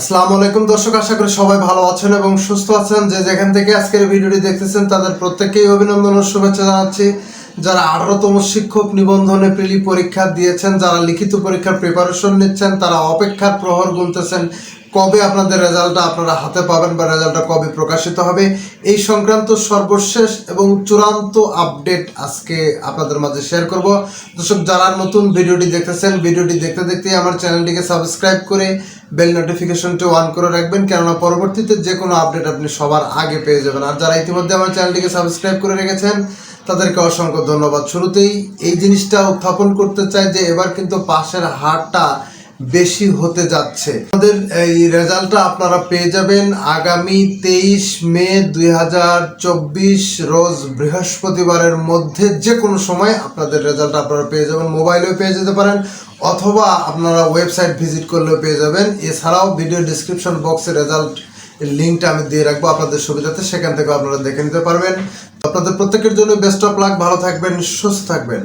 আসসালামু আলাইকুম দর্শক, আশা করি সবাই ভালো আছেন এবং সুস্থ আছেন। যে যেখান থেকে আজকের ভিডিওটি দেখতেছেন, তাদের প্রত্যেককেই অভিনন্দন ও শুভেচ্ছা জানাচ্ছি। যারা আঠারোতম শিক্ষক নিবন্ধনে প্রিলি পরীক্ষা দিয়েছেন, যারা লিখিত পরীক্ষার প্রিপারেশন নিচ্ছেন, তারা অপেক্ষার প্রহর গুনতেছেন। কবে আপনাদের রেজাল্টটা আপনারা হাতে পাবেন বা রেজাল্টটা কবে প্রকাশিত হবে, এই সংক্রান্ত সর্বশেষ এবং চূড়ান্ত আপডেট আজকে আপনাদের মাঝে শেয়ার করব। দর্শক, যারা নতুন ভিডিওটি দেখতেছেন, ভিডিওটি দেখতে দেখতে আমার চ্যানেলটিকে সাবস্ক্রাইব করে বেল নোটিফিকেশনটি অন করে রাখবেন, কেননা পরবর্তীতে যে কোনো আপডেট আপনি সবার আগে পেয়ে যাবেন। আর যারা ইতিমধ্যে আমার চ্যানেলটিকে সাবস্ক্রাইব করে রেখেছেন তাদেরকে অসংখ্য ধন্যবাদ। শুরুতেই এই জিনিসটা উত্থাপন করতে চাই যে এবার কিন্তু পাশের হারটা বেশি হতে যাচ্ছে। আমাদের এই রেজাল্টটা আপনারা পেয়ে যাবেন আগামী তেইশ মে দুই হাজার চব্বিশ, রোজ বৃহস্পতিবারের মধ্যে যে কোনো সময় আপনাদের রেজাল্ট আপনারা পেয়ে যাবেন। মোবাইলেও পেয়ে যেতে পারেন, অথবা আপনারা ওয়েবসাইট ভিজিট করলেও পেয়ে যাবেন। এছাড়াও ভিডিও ডিসক্রিপশন বক্সে রেজাল্ট লিঙ্কটা আমি দিয়ে রাখব আপনাদের সুবিধাতে সেখান থেকে আপনারা দেখে নিতে পারবেন। আপনাদের প্রত্যেকের জন্য বেস্ট অফ লাক ভালো থাকবেন, সুস্থ থাকবেন।